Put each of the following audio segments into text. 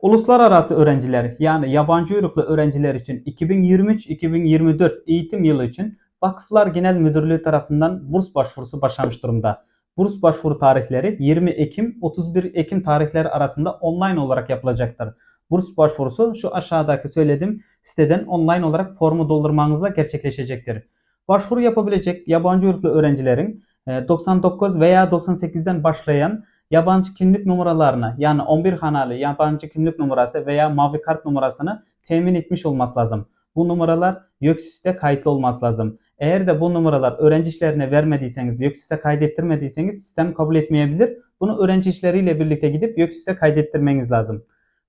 Uluslararası öğrenciler yani yabancı uyruklu öğrenciler için 2023-2024 eğitim yılı için Vakıflar Genel Müdürlüğü tarafından burs başvurusu başlamış durumda. Burs başvuru tarihleri 20 Ekim 31 Ekim tarihleri arasında online olarak yapılacaktır. Burs başvurusu şu aşağıdaki söylediğim siteden online olarak formu doldurmanızla gerçekleşecektir. Başvuru yapabilecek yabancı uyruklu öğrencilerin e, 99 veya 98'den başlayan yabancı kimlik numaralarını yani 11 hanalı yabancı kimlik numarası veya mavi kart numarasını temin etmiş olması lazım. Bu numaralar YÖKSİS'te kayıtlı olması lazım. Eğer de bu numaralar öğrenci işlerine vermediyseniz, YÖKSİS'e kaydettirmediyseniz sistem kabul etmeyebilir. Bunu öğrenci işleriyle birlikte gidip YÖKSİS'e kaydettirmeniz lazım.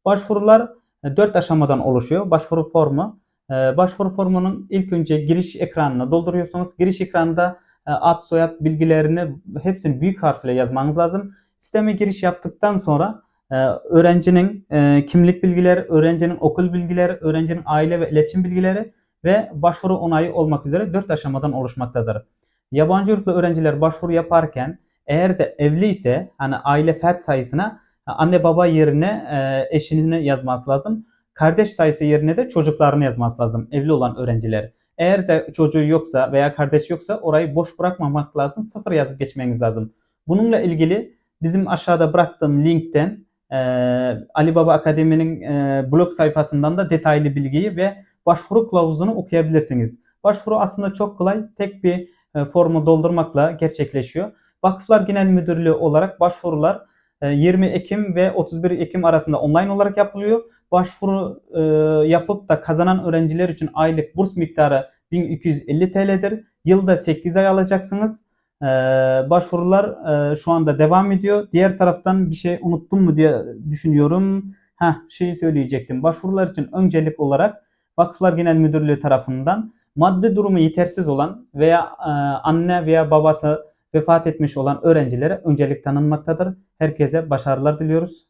Başvurular 4 aşamadan oluşuyor. Başvuru formu. Ee, Başvuru formunun ilk önce giriş ekranını dolduruyorsunuz. Giriş ekranında e, ad, soyad bilgilerini hepsini büyük harfle yazmanız lazım. Sisteme giriş yaptıktan sonra e, öğrencinin e, kimlik bilgileri, öğrencinin okul bilgileri, öğrencinin aile ve iletişim bilgileri ve başvuru onayı olmak üzere 4 aşamadan oluşmaktadır. Yabancı uyruklu öğrenciler başvuru yaparken eğer de evli ise hani aile fert sayısına anne baba yerine e, eşini yazması lazım. Kardeş sayısı yerine de çocuklarını yazması lazım evli olan öğrenciler. Eğer de çocuğu yoksa veya kardeş yoksa orayı boş bırakmamak lazım. Sıfır yazıp geçmeniz lazım. Bununla ilgili bizim aşağıda bıraktığım linkten e, Ali Akademi'nin e, blog sayfasından da detaylı bilgiyi ve başvuru kılavuzunu okuyabilirsiniz. Başvuru aslında çok kolay. Tek bir e, formu doldurmakla gerçekleşiyor. Vakıflar Genel Müdürlüğü olarak başvurular e, 20 Ekim ve 31 Ekim arasında online olarak yapılıyor. Başvuru e, yapıp da kazanan öğrenciler için aylık burs miktarı 1250 TL'dir. Yılda 8 ay alacaksınız. Ee, başvurular e, şu anda devam ediyor. Diğer taraftan bir şey unuttum mu diye düşünüyorum. Heh, şeyi söyleyecektim. Başvurular için öncelik olarak Vakıflar Genel Müdürlüğü tarafından maddi durumu yetersiz olan veya e, anne veya babası vefat etmiş olan öğrencilere öncelik tanınmaktadır. Herkese başarılar diliyoruz.